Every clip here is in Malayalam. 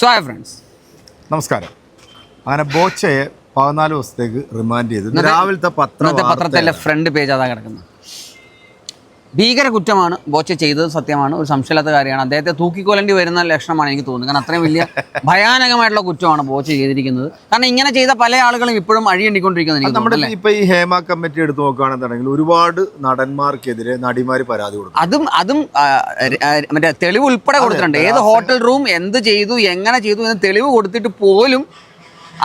സോ ഹായ് ഫ്രണ്ട്സ് നമസ്കാരം. അങ്ങനെ ബോച്ചയെ പതിനാല് ദിവസത്തേക്ക് റിമാൻഡ് ചെയ്തു. രാവിലത്തെ പത്ര പത്രത്തിലെ ഫ്രണ്ട് പേജ് അതാ കിടക്കുന്നത്. ഭീകര കുറ്റമാണ് ബോച്ച ചെയ്തത് സത്യമാണ് ഒരു സംശയമില്ലാത്ത കാര്യമാണ്. അദ്ദേഹത്തെ തൂക്കിക്കൊല്ലേണ്ടി വരുന്ന ലക്ഷണമാണ് എനിക്ക് തോന്നുന്നത്. കാരണം അത്രയും വലിയ ഭയാനകമായിട്ടുള്ള കുറ്റമാണ് ബോച്ച ചെയ്തിരിക്കുന്നത്. കാരണം ഇങ്ങനെ ചെയ്ത പല ആളുകളും ഇപ്പോഴും അഴിയണ്ടിക്കൊണ്ടിരിക്കുന്നത് നമ്മുടെ ഇപ്പൊ ഈ ഹേമ കമ്മിറ്റി എടുത്ത് നോക്കുകയാണെന്നുണ്ടെങ്കിൽ ഒരുപാട് നടന്മാർക്കെതിരെ നടിമാർ പരാതി കൊടുക്കും. അതും അതും മറ്റേ തെളിവ് ഉൾപ്പെടെ കൊടുത്തിട്ടുണ്ട്. ഏത് ഹോട്ടൽ റൂം എന്ത് ചെയ്തു എങ്ങനെ ചെയ്തു എന്ന് തെളിവ് കൊടുത്തിട്ട് പോലും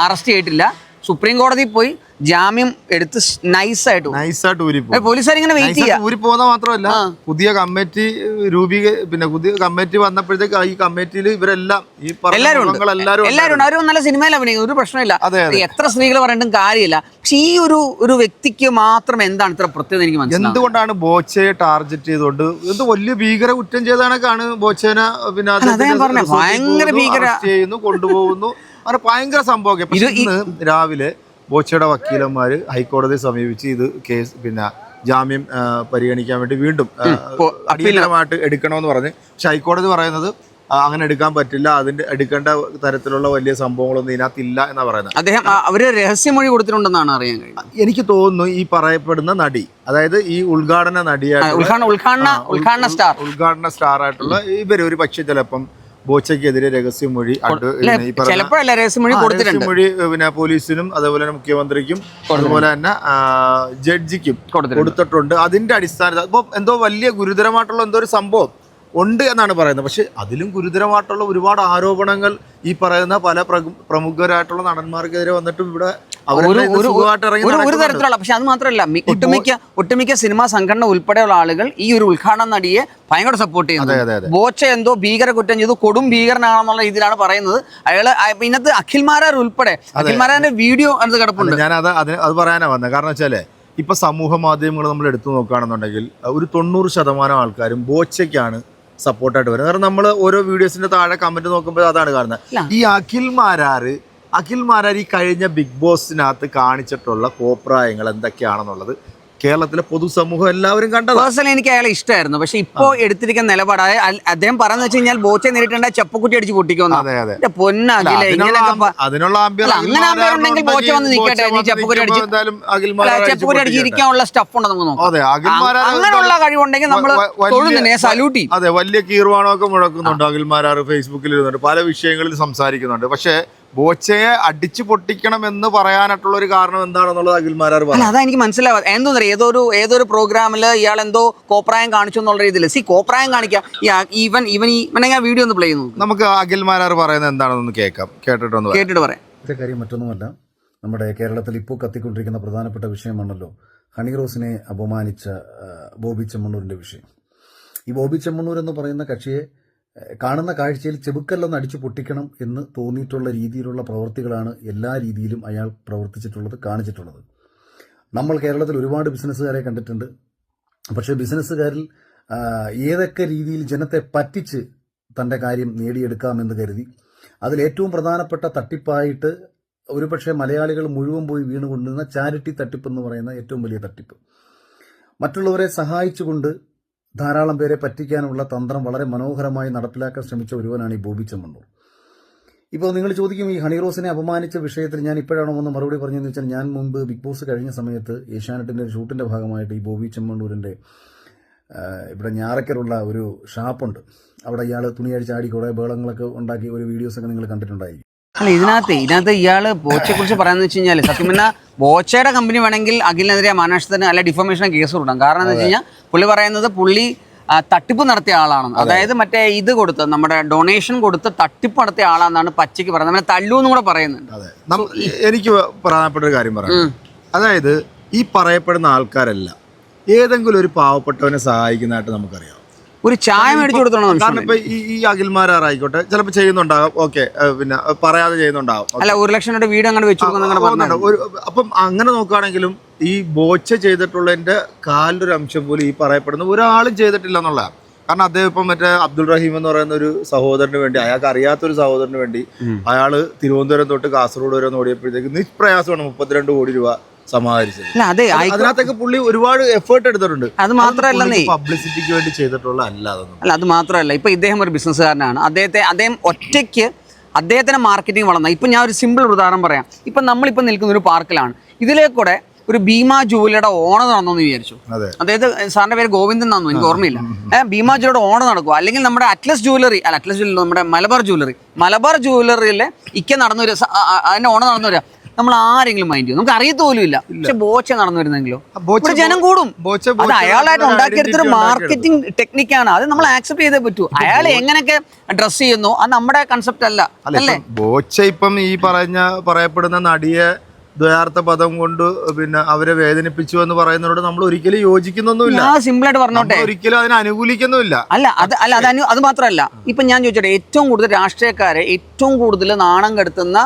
അറസ്റ്റ് ചെയ്തിട്ടില്ല. സുപ്രീം കോടതി പോയി ജാമ്യം എടുത്ത് നൈസായിട്ട് നൈസായിട്ട് ഊരിപ്പോ പോലീസുകാർ ഇങ്ങനെ വെയിറ്റ് ചെയ്യാം. ഊരി പോകുന്ന മാത്രമല്ല പുതിയ കമ്മിറ്റി രൂപീക പിന്നെ പുതിയ കമ്മിറ്റി വന്നപ്പോഴത്തേക്ക് ഈ കമ്മിറ്റിയിൽ ഇവരെല്ലാം ഈ എല്ലാവരും എല്ലാവരും അവർ നല്ല സിനിമയിൽ അഭിനയിക്കും ഒരു പ്രശ്നമില്ല. എത്ര സ്ത്രീകൾ പറയണ്ടും കാര്യമില്ല. പക്ഷെ ഈ ഒരു ഒരു വ്യക്തിക്ക് മാത്രം എന്താണ് ഇത്ര പ്രത്യേകത എനിക്ക് മനസ്സിലായി എന്തുകൊണ്ടാണ് ബോച്ചയെ ടാർഗറ്റ് ചെയ്തുകൊണ്ട് എന്ത് വലിയ ഭീകര കുറ്റം ചെയ്താണൊക്കെയാണ് ബോച്ചേനെ പിന്നെ ഭയങ്കര ഭീകര- ചെയ്യുന്നു കൊണ്ടുപോകുന്നു. അങ്ങനെ ഭയങ്കര സംഭവം ഇത് രാവിലെ ബോച്ചയുടെ വക്കീലന്മാർ ഹൈക്കോടതിയെ സമീപിച്ച് ഇത് കേസ് പിന്നെ ജാമ്യം പരിഗണിക്കാൻ വേണ്ടി വീണ്ടും അടിയന്തരമായിട്ട് എടുക്കണമെന്ന് പറഞ്ഞ്. പക്ഷെ ഹൈക്കോടതി പറയുന്നത് അങ്ങനെ എടുക്കാൻ പറ്റില്ല അതിന്റെ എടുക്കേണ്ട തരത്തിലുള്ള വലിയ സംഭവങ്ങളൊന്നും ഇതിനകത്തില്ല എന്നാ പറയുന്നത്. അദ്ദേഹം അവർ രഹസ്യമൊഴി കൊടുത്തിട്ടുണ്ടെന്നാണ് അറിയാൻ കഴിയുന്നത്. എനിക്ക് തോന്നുന്നു ഈ പറയപ്പെടുന്ന നടി അതായത് ഈ ഉദ്ഘാടന നടിയായിട്ട് ഉദ്ഘാടന സ്റ്റാർ ഉദ്ഘാടന സ്റ്റാർ ആയിട്ടുള്ള ഇവർ ഒരു പക്ഷേ ചിലപ്പം ബോച്ചയ്ക്കെതിരെ രഹസ്യമൊഴി ചിലപ്പോഴല്ല രഹസ്യമൊഴി കൊടുത്തിട്ടുണ്ട്. രഹസ്യമൊഴി പിന്നെ പോലീസിനും അതേപോലെ തന്നെ മുഖ്യമന്ത്രിക്കും അതുപോലെ തന്നെ ജഡ്ജിക്കും കൊടുത്തിട്ടുണ്ട്. അതിന്റെ അടിസ്ഥാനത്തിൽ അപ്പോൾ എന്തോ വലിയ ഗുരുതരമായിട്ടുള്ള എന്തോ ഒരു സംഭവം ഉണ്ട് എന്നാണ് പറയുന്നത്. പക്ഷെ അതിലും ഗുരുതരമായിട്ടുള്ള ഒരുപാട് ആരോപണങ്ങൾ ഈ പറയുന്ന പല പ്രമുഖരായിട്ടുള്ള നടന്മാർക്കെതിരെ വന്നിട്ടും ഇവിടെ ഒരു. തരത്തിലുള്ള പക്ഷെ അത് മാത്രമല്ല ഒട്ടുമിക്ക ഒട്ടുമിക്ക സിനിമാ സംഘടന ഉൾപ്പെടെയുള്ള ആളുകൾ ഈ ഒരു ഉദ്ഘാടന നടിയെ ഭയങ്കര സപ്പോർട്ട് ചെയ്യുന്നു. ബോച്ച എന്തോ ഭീകര കുറ്റം ചെയ്തു കൊടും ഭീകരനാണെന്നുള്ള രീതിയിലാണ് പറയുന്നത്. അയാൾ ഇന്നത്തെ അഖിൽമാരാർ ഉൾപ്പെടെ അഖിൽമാരാന്റെ വീഡിയോ അത് കിടപ്പുണ്ട്. ഞാൻ അത് അതിന് അത് പറയാനാ വന്നത് കാരണം വെച്ചാലേ ഇപ്പൊ സമൂഹ മാധ്യമങ്ങൾ നമ്മൾ എടുത്തു നോക്കുകയാണെന്നുണ്ടെങ്കിൽ ഒരു തൊണ്ണൂറ് ശതമാനം ആൾക്കാരും ബോച്ചയ്ക്കാണ് സപ്പോർട്ടായിട്ട് വരുന്നത്. കാരണം നമ്മൾ ഓരോ വീഡിയോസിന്റെ താഴെ കമന്റ് നോക്കുമ്പോൾ അതാണ്. കാണുന്നത്. ഈ അഖിൽ മാരാറ് അഖിൽ മാരാരി കഴിഞ്ഞ ബിഗ് ബോസിനകത്ത് കാണിച്ചിട്ടുള്ള കോപ്രായങ്ങൾ എന്തൊക്കെയാണെന്നുള്ളത് കേരളത്തിലെ പൊതുസമൂഹം എല്ലാവരും കണ്ടതാണ് പേഴ്സണലി എനിക്ക് അയാളെ ഇഷ്ടമായിരുന്നു. പക്ഷെ ഇപ്പോ എടുത്തിരിക്കുന്ന നിലപാടായ അൽ- അദ്ദേഹം പറഞ്ഞു വെച്ച് കഴിഞ്ഞാൽ ബോച്ചെ നേരിട്ടേണ്ട ചെപ്പക്കുറ്റി അടിച്ച് പൊട്ടിക്കുന്നു അങ്ങനെ ബോച്ച വന്ന് നിൽക്കട്ടെ, നീ ചെപ്പക്കുറ്റി അടിച്ച് എന്തായാലും അഖിൽ മാരാർ അടിച്ച് ചെപ്പക്കുറ്റി അടിച്ച് പൊട്ടിക്കട്ടെ. ഇരിക്കാനുള്ള സ്റ്റഫ് ഉണ്ട് നമുക്ക് നോക്കാം അങ്ങനെയുള്ള കഴിവുണ്ടെങ്കിൽ നമ്മൾ സല്യൂട്ട് ചെയ്യും. അതെ വലിയ കീർവാണമൊക്കെ മുഴക്കുന്നുണ്ട് അഖിൽമാരാറ് ഫേസ്ബുക്കിൽ ഇരുന്നുണ്ട് പല വിഷയങ്ങളിൽ സംസാരിക്കുന്നുണ്ട്. പക്ഷേ ബോച്ചയെ അടിച്ചു പൊട്ടിക്കണം എന്ന് പറയാനായിട്ടുള്ള ഒരു കാരണം എന്താണെന്നുള്ളത് അഖിൽമാരാർ പറഞ്ഞു അതാ എനിക്ക് മനസ്സിലാവാം എന്തോ ഏതൊരു ഏതൊരു പ്രോഗ്രാമിൽ ഇയാൾ എന്തോ കോപ്രായം കാണിച്ചു എന്നുള്ള രീതിയിൽ സി കോപ്രായം കാണിക്കാം. ഈവൻ ഈവൻ ഈ ഞാൻ വീഡിയോ ഒന്ന് പ്ലേ ചെയ്യുന്നു നമുക്ക് അഖിൽമാരാർ പറയുന്നത് എന്താണെന്നൊന്ന് കേൾക്കാം. കേട്ടിട്ടൊന്ന് പറയാം. കേട്ടിട്ട് പറയാം. കാര്യം മറ്റൊന്നുമല്ല. നമ്മുടെ കേരളത്തിൽ ഇപ്പോൾ കത്തിക്കൊണ്ടിരിക്കുന്ന പ്രധാനപ്പെട്ട വിഷയമാണല്ലോ ഹണി റോസിനെ അപമാനിച്ച ബോബി ചെമ്മണ്ണൂരിന്റെ വിഷയം. ഈ ബോബി ചെമ്മണ്ണൂർ എന്ന് പറയുന്ന കക്ഷിയെ കാണുന്ന കാഴ്ചയിൽ ചെബുക്കല്ലൊന്ന് അടിച്ചു പൊട്ടിക്കണം എന്ന് തോന്നിയിട്ടുള്ള രീതിയിലുള്ള പ്രവൃത്തികളാണ് എല്ലാ രീതിയിലും അയാൾ പ്രവർത്തിച്ചിട്ടുള്ളത് കാണിച്ചിട്ടുള്ളത്. നമ്മൾ കേരളത്തിൽ ഒരുപാട് ബിസിനസ്സുകാരെ കണ്ടിട്ടുണ്ട്. പക്ഷേ ബിസിനസ്സുകാരിൽ ഏതൊക്കെ രീതിയിൽ ജനത്തെ പറ്റിച്ച് തന്റെ കാര്യം നേടിയെടുക്കാമെന്ന് കരുതി അതിലേറ്റവും പ്രധാനപ്പെട്ട തട്ടിപ്പായിട്ട് ഒരുപക്ഷെ മലയാളികൾ മുഴുവൻ പോയി വീണുകൊണ്ടിരുന്ന ചാരിറ്റി തട്ടിപ്പ് എന്ന് പറയുന്ന ഏറ്റവും വലിയ തട്ടിപ്പ്. മറ്റുള്ളവരെ സഹായിച്ചുകൊണ്ട് ധാരാളം പേരെ പറ്റിക്കാനുള്ള തന്ത്രം വളരെ മനോഹരമായി നടപ്പിലാക്കാൻ ശ്രമിച്ച ഒരുവനാണ് ഈ ബോബി ചെമ്മണ്ണൂർ. ഇപ്പോൾ നിങ്ങൾ ചോദിക്കും ഈ ഹണി റോസിനെ അപമാനിച്ച വിഷയത്തിൽ ഞാൻ ഇപ്പോഴാണോ ഒന്ന് മറുപടി പറഞ്ഞതെന്ന് വെച്ചാൽ ഞാൻ മുമ്പ് ബിഗ് ബോസ് കഴിഞ്ഞ സമയത്ത് ഏഷ്യാനെറ്റിന്റെ ഷൂട്ടിന്റെ ഭാഗമായിട്ട് ഈ ബോബി ചെമ്മണ്ണൂരിന്റെ ഇവിടെ ഞാറക്കലുള്ള ഒരു ഷാപ്പുണ്ട്. അവിടെ ഇയാൾ തുണിയടിച്ച് ആടി കുറേ ബേളങ്ങളൊക്കെ ഉണ്ടാക്കി ഒരു വീഡിയോസൊക്കെ നിങ്ങൾ കണ്ടിട്ടുണ്ടായിരിക്കും. അല്ല ഇതിനകത്ത് ഇതിനകത്ത് ഇയാൾ ബോച്ചയെ കുറിച്ച് പറയാന്ന് വെച്ച് കഴിഞ്ഞാൽ സത്യം പറഞ്ഞാൽ ബോച്ചയുടെ കമ്പനി വേണമെങ്കിൽ അഖിലിനെതിരെ മാനാഷ്ടത്തിന് അല്ല ഡിഫോമേഷൻ കേസ് കൊടുക്കാം കാരണം എന്ന് വെച്ച് കഴിഞ്ഞാൽ പുള്ളി പറയുന്നത് പുള്ളി തട്ടിപ്പ് നടത്തിയ ആളാണ്. അതായത് മറ്റേ ഇത് കൊടുത്ത് നമ്മുടെ ഡൊണേഷൻ കൊടുത്ത് തട്ടിപ്പ് നടത്തിയ ആളാണെന്നാണ് പച്ചയ്ക്ക് പറയുന്നത്. നമ്മളെ തല്ലു എന്നും കൂടെ പറയുന്നുണ്ട്. എനിക്ക് പ്രധാനപ്പെട്ട ഒരു കാര്യം പറയാം അതായത് ഈ പറയപ്പെടുന്ന ആൾക്കാരല്ല. ഏതെങ്കിലും ഒരു പാവപ്പെട്ടവനെ സഹായിക്കുന്നതായിട്ട് നമുക്കറിയാം. ഒരു ചായ മേടിച്ചു കൊടുത്തോണം കാരണം ഇപ്പൊ ഈ ഈ അഖിൽമാരാറായിക്കോട്ടെ ചിലപ്പോൾ ചെയ്യുന്നുണ്ടാകും. ഓക്കെ പിന്നെ പറയാതെ ചെയ്യുന്നുണ്ടാകും. അല്ല ഒരു ലക്ഷം രൂപ വീട് അങ്ങനെ വെച്ചു കൊടുക്കുന്ന അങ്ങനെ ഒരു അപ്പം അങ്ങനെ നോക്കുകയാണെങ്കിലും ഈ ബോച്ച ചെയ്തിട്ടുള്ളതിന്റെ കാലിലൊരു അംശം പോലും ഈ പറയപ്പെടുന്ന ഒരാളും ചെയ്തിട്ടില്ല എന്നുള്ളതാണ് കാരണം അദ്ദേഹം ഇപ്പം മറ്റേ അബ്ദുൾ റഹീം എന്ന് പറയുന്ന ഒരു സഹോദരന് വേണ്ടി അയാൾക്ക് അറിയാത്തൊരു സഹോദരന് വേണ്ടി അയാൾ തിരുവനന്തപുരം തൊട്ട് കാസർഗോഡ് വരെ ഓടിയപ്പോഴത്തേക്ക് നിഷ്പ്രയാസമാണ് മുപ്പത്തിരണ്ട് കോടി രൂപ. സമാഹരിച്ചത്. അല്ല അതെ അത് അതിനകത്തൊക്കെ പുള്ളി ഒരുപാട് എഫേർട്ട് എടുത്തിട്ടുണ്ട്. അത് മാത്രമല്ലെന്നേ പബ്ലിസിറ്റിക്ക് വേണ്ടി ചെയ്തിട്ടുള്ള അല്ല അല്ല അത് മാത്രമല്ല. ഇപ്പൊ ഇദ്ദേഹം ഒരു ബിസിനസ്സുകാരനാണ് അദ്ദേഹത്തെ അദ്ദേഹം ഒറ്റയ്ക്ക് അദ്ദേഹത്തിന് മാർക്കറ്റിംഗ് വളർന്ന ഇപ്പം ഞാൻ ഒരു സിമ്പിൾ ഉദാഹരണം പറയാം. ഇപ്പം നമ്മളിപ്പോൾ നിൽക്കുന്ന ഒരു പാർക്കിലാണ്. ഇതിലേക്കൂടെ ഒരു ഭീമ ജൂവലിയുടെ ഓണം നടന്നു വിചാരിച്ചു. അതെ. അതായത് സാറിന്റെ പേര് ഗോവിന്ദൻ എന്നാന്നു എനിക്ക് ഓർമ്മയില്ല. ഭീമ ജൂലിയുടെ ഓണം നടക്കുക. അല്ലെങ്കിൽ നമ്മുടെ അറ്റ്ലസ് ജൂവലറി അല്ല അറ്റ്ലസ് ജൂലറി നമ്മുടെ മലബാർ ജൂവലറി മലബാർ ജൂവലറിയിലെ ഇക്ക നടന്നു ആ- അതിന്റെ ഓണം നടന്നു വരിക നമ്മൾ ആരെങ്കിലും മൈൻഡ് ചെയ്യും. നമുക്ക് അറിയത്ത പോലും ഇല്ല. പക്ഷെ ബോച്ച നടന്നു വരുന്നെങ്കിലോ ഇവിടെ ജനം കൂടും. അത് അയാളായിട്ട് ഉണ്ടാക്കിയെടുത്തൊരു മാർക്കറ്റിംഗ് ടെക്നിക്കാണ് അത് നമ്മൾ ആക്സെപ്റ്റ് ചെയ്തേ പറ്റൂ. അയാൾ എങ്ങനെയൊക്കെ ഡ്രസ് ചെയ്യുന്നു അത് നമ്മുടെ കൺസെപ്റ്റ് അല്ല. അല്ല? ബോച്ച ഇപ്പം ഈ പറഞ്ഞ പറയപ്പെടുന്ന നടിയെ ദ്വയാർത്ഥ പദം കൊണ്ട് പിന്നെ അവരെ വേദനിപ്പിച്ചു എന്ന് പറയുന്നതിനോട് നമ്മൾ ഒരിക്കലും യോജിക്കുന്നൊന്നുമില്ല. സിമ്പിൾ ആയിട്ട് പറഞ്ഞോട്ടെ. ഒരിക്കലും അതിനെ അനുകൂലിക്കുന്നുമില്ല. അല്ല അത് അല്ല അത് അത് മാത്രമല്ല. ഇപ്പൊ ഞാൻ ചോദിച്ചോട്ടെ ഏറ്റവും കൂടുതൽ രാഷ്ട്രീയക്കാരെ ഏറ്റവും കൂടുതൽ നാണം കെടുത്തുന്ന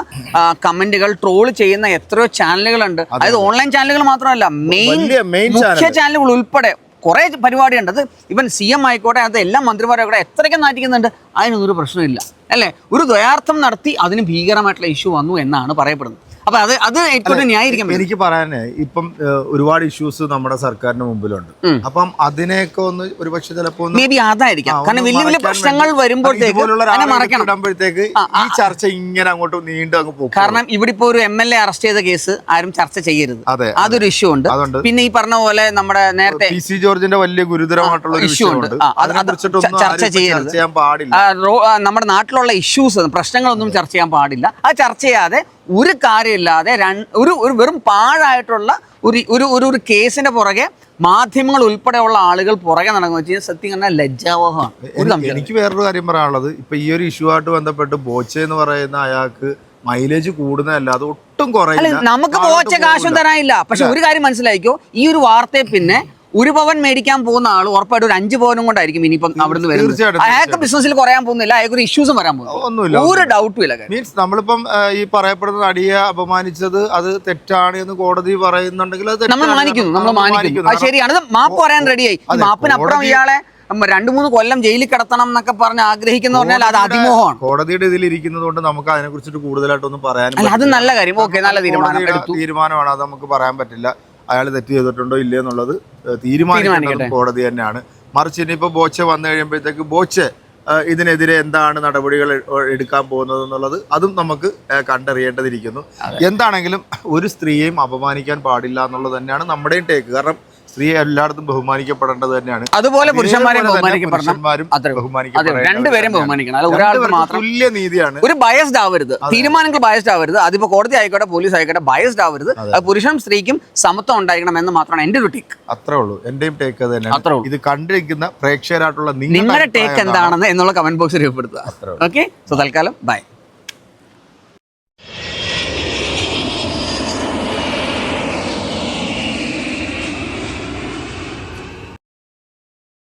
കമന്റുകൾ ട്രോൾ ചെയ്യുന്ന എത്രയോ ചാനലുകളുണ്ട്. അതായത് ഓൺലൈൻ ചാനലുകൾ മാത്രമല്ല മെയിൻ മുഖ്യ ചാനലുകൾ. ഉൾപ്പെടെ കുറെ പരിപാടിയുണ്ട്. അത് ഇവൻ സി എം ആയിക്കോട്ടെ അത് എല്ലാ മന്ത്രിമാരായിക്കോട്ടെ എത്രയൊക്കെ നാറ്റിക്കുന്നുണ്ട് അതിനൊന്നും ഒരു പ്രശ്നമില്ല അല്ലേ? ഒരു ദ്വയാർത്ഥം നടത്തി അതിന് ഭീകരമായിട്ടുള്ള ഇഷ്യൂ വന്നു എന്നാണ് പറയപ്പെടുന്നത്. അപ്പൊ അത് അത് ഏറ്റവും ന്യായീകരിക്കാൻ എനിക്ക് പറയാനേ ഇപ്പം ഒരുപാട് ഇഷ്യൂസ് നമ്മുടെ സർക്കാരിന്റെ മുമ്പിലുണ്ട്. അപ്പം അതിനെയൊക്കെ ഒന്ന് ഒരുപക്ഷെ ചിലപ്പോ ഒന്ന് മേ ബി അതായിരിക്കാം. കാരണം വലിയ വലിയ പ്രശ്നങ്ങൾ വരുമ്പോഴത്തേക്ക് ഇടുമ്പോഴത്തേക്ക് ഈ ചർച്ച ഇങ്ങനെ അങ്ങോട്ട് നീണ്ടു അങ്ങ് പോകും. കാരണം ഇവിടെ ഇപ്പോൾ ഒരു എം എൽ എ അറസ്റ്റ് ചെയ്ത കേസ് ആരും ചർച്ച ചെയ്യരുത്. അതെ അതൊരു ഇഷ്യൂ ഉണ്ട്. പിന്നെ ഈ പറഞ്ഞ പോലെ നമ്മുടെ നേരത്തെ പി സി ജോർജിന്റെ വലിയ ഗുരുതരമായിട്ടുള്ള ഇഷ്യൂ ഉണ്ട്. ചർച്ച ചെയ്യരുത്. ചെയ്യാൻ പാടില്ല. നമ്മുടെ നാട്ടിലുള്ള ഇഷ്യൂസ് പ്രശ്നങ്ങളൊന്നും ചർച്ച ചെയ്യാൻ പാടില്ല. അത് ചർച്ച ചെയ്യാതെ ഒരു കാര്യമില്ലാതെ ഒരു ഒരു വെറും പാഴായിട്ടുള്ള ഒരു ഒരു ഒരു ഒരു കേസിന്റെ പുറകെ മാധ്യമങ്ങൾ ഉൾപ്പെടെയുള്ള ആളുകൾ പുറകെ നടക്കുന്ന വെച്ചാൽ സത്യം പറഞ്ഞാൽ ലജ്ജാവഹമാണ്. എനിക്ക് വേറൊരു കാര്യം പറയാനുള്ളത്. ഇപ്പൊ ഈ ഒരു ഇഷ്യൂ ആയിട്ട് ബന്ധപ്പെട്ട് ബോച്ച എന്ന് പറയുന്ന അയാൾക്ക് മൈലേജ് കൂടുന്നതല്ലാതെ ഒട്ടും കുറയില്ല. നമുക്ക് ബോച്ച കാശും തരാനില്ല പക്ഷെ ഒരു കാര്യം മനസ്സിലായിക്കോ? ഈ ഒരു വാർത്തയെ പിന്നെ ഒരു പവൻ മേടിക്കാൻ പോകുന്ന ആൾ ഉറപ്പായിട്ട് ഒരു അഞ്ച് പവനും കൊണ്ടായിരിക്കും ഇനിയിപ്പം അവിടുന്ന് വരുന്നത്. അയാൾക്ക് ബിസിനസ്സിൽ കുറയാൻ പോകുന്നില്ല അയാൾക്ക് ഒരു ഇഷ്യൂസും വരാൻ പോകുന്നു ഒന്നുമില്ല ഒരു ഡൗട്ടും ഇല്ല മീൻസ് നമ്മളിപ്പം ഈ പറയപ്പെടുന്ന നടിയെ അപമാനിച്ചത് അത് തെറ്റാണ് എന്ന് കോടതി പറയുന്നുണ്ടെങ്കിൽ അത് നമ്മൾ മാനിക്കുന്നു നമ്മൾ മാനിക്കുന്നു. അത് ശരിയാണ്. അത് മാപ്പ് പറയാൻ റെഡിയായി മാപ്പിനപ്പുറം ഇയാളെ രണ്ടു മൂന്ന് കൊല്ലം ജയിലിൽ കിടത്തണം എന്നൊക്കെ പറഞ്ഞ് ആഗ്രഹിക്കുന്ന പറഞ്ഞാൽ അത് അതിമോഹമാണ്. കോടതിയുടെ ഇതിൽ ഇരിക്കുന്നത് കൊണ്ട് നമുക്ക് അതിനെ കുറിച്ചിട്ട് കൂടുതലായിട്ടൊന്നും പറയാൻ അത് നല്ല കാര്യം. ഓക്കെ നല്ല തീരുമാനം. തീരുമാനമാണ് അത് നമുക്ക് പറയാൻ പറ്റില്ല. അയാൾ തെറ്റ് ചെയ്തിട്ടുണ്ടോ ഇല്ലേ എന്നുള്ളത് തീരുമാനിക്കേണ്ടത്. കോടതി തന്നെയാണ്. മറിച്ച് ഇനിയിപ്പോൾ ബോച്ച വന്നു കഴിയുമ്പോഴത്തേക്ക് ബോച്ച് ഇതിനെതിരെ എന്താണ് നടപടികൾ എടുക്കാൻ പോകുന്നത് എന്നുള്ളത് അതും നമുക്ക് കണ്ടറിയേണ്ടതിരിക്കുന്നു. എന്താണെങ്കിലും ഒരു സ്ത്രീയെയും അപമാനിക്കാൻ പാടില്ല എന്നുള്ളത് തന്നെയാണ് നമ്മുടെയും ടേക്ക് കാരണം സ്ത്രീയെ എല്ലായിടത്തും ബഹുമാനിക്കപ്പെടേണ്ടത് തന്നെയാണ്. അതുപോലെ ബഹുമാനിക്കപ്പെടണം രണ്ടുപേരും ബഹുമാനിക്കണം. ഒരാൾക്ക് മാത്രം തുല്യ നീതിയാണ്. ഒരു ബയസ്ഡ് ആവരുത്. തീരുമാനങ്ങൾ ബയസ്ഡ് ആവരുത്. അതിപ്പോ കോടതി ആയിക്കോട്ടെ പോലീസ് ആയിക്കോട്ടെ ബയസ്ഡ് ആവരുത്. പുരുഷനും സ്ത്രീക്കും സമത്വം ഉണ്ടായിരിക്കണം എന്ന് മാത്രമാണ് എന്റെ ഒരു ടേക്ക് അത്രേ ഉള്ളൂ. എന്റെയും ടേക്ക് അത് തന്നെയാണ്. ഇത് കണ്ടിരിക്കുന്ന പ്രേക്ഷകരായിട്ടുള്ള നിങ്ങളുടെ ടേക്ക് എന്താണ്? എന്താണെന്ന് എന്നുള്ള കമന്റ് ബോക്സ് രേഖപ്പെടുത്തുക. അത്രേ ഓക്കെ സോ തൽക്കാലം ബൈ